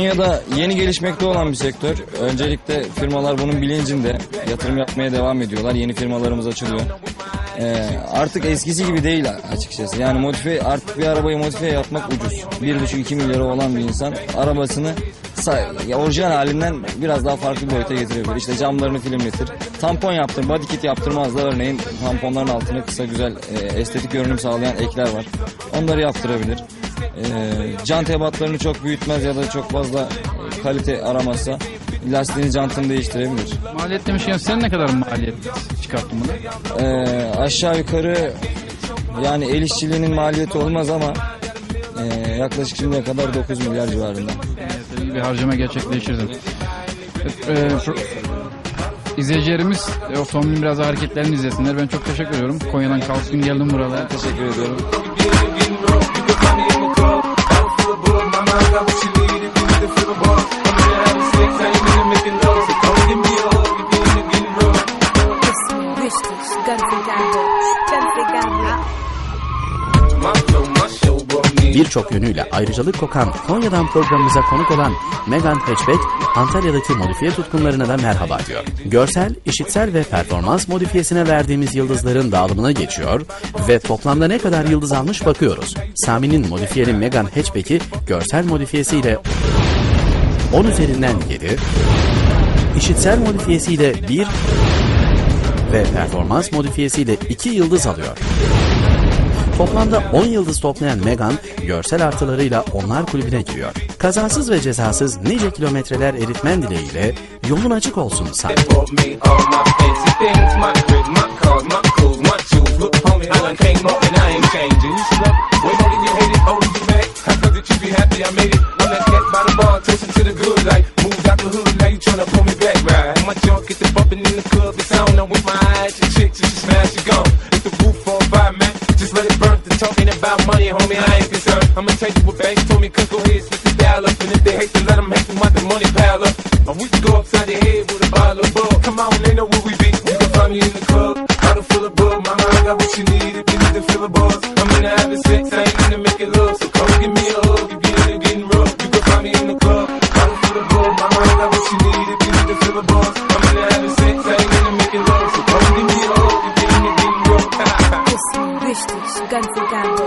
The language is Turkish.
Konya'da yeni gelişmekte olan bir sektör. Öncelikle firmalar bunun bilincinde. Yatırım yapmaya devam ediyorlar. Yeni firmalarımız açılıyor. Ee, artık eskisi gibi değil açıkçası. Yani modifiye artık bir arabayı modifiye yapmak ucuz. 1,5-2 milyara olan bir insan arabasını orijinal halinden biraz daha farklı bir boyuta getirebilir. İşte camlarını filmletir. Tampon yaptır, body kit yaptırmazlar. Örneğin tamponların altına kısa güzel e, estetik görünüm sağlayan ekler var. Onları yaptırabilir. Ee, jant ebatlarını çok büyütmez ya da çok fazla e, kalite aramazsa lastiğini jantını değiştirebilir. Maliyet demişken sen ne kadar maliyet çıkarttın bunu? Ee, aşağı yukarı yani el işçiliğinin maliyeti olmaz ama e, yaklaşık şimdiye kadar 9 milyar civarında. Bir harcama gerçekleştirdin. Evet, e, pro- İzleyicilerimiz e, otomobilin biraz hareketlerini izlesinler. Ben çok teşekkür ediyorum. Konya'dan kalktın geldim buralara. Teşekkür ediyorum. Birçok yönüyle ayrıcalık kokan Konya'dan programımıza konuk olan Megan Hatchback, Antalya'daki modifiye tutkunlarına da merhaba diyor. Görsel, işitsel ve performans modifiyesine verdiğimiz yıldızların dağılımına geçiyor ve toplamda ne kadar yıldız almış bakıyoruz. Sami'nin modifiyeli Megan Hatchback'i görsel modifiyesiyle 10 üzerinden 7, işitsel modifiyesiyle 1 ve performans modifiyesiyle 2 yıldız alıyor. Toplamda 10 yıldız toplayan Megan, görsel artılarıyla onlar kulübüne giriyor. Kazasız ve cezasız nice kilometreler eritmen dileğiyle yolun açık olsun sana. about money, homie, I ain't concerned. I'ma take you what banks told me, cause go ahead, switch the dial up. And if they hate to let them hate them out the money pile up. And we can go upside the head with a bottle of bug. Come on, they know where we be. You can find me in the club, bottle full of bug. Mama, I got what you need if you need to fill a buzz. I'm in the having sex, I ain't in the making love. So come give me a hug if you're getting rough. You can find me in the club, bottle full of bug. Mama, I got what you need if you need to fill a buzz. I'm in the having sex, I ain't in the making love. So come give me a hug if you're getting rough. Listen, wish this, gun for gun.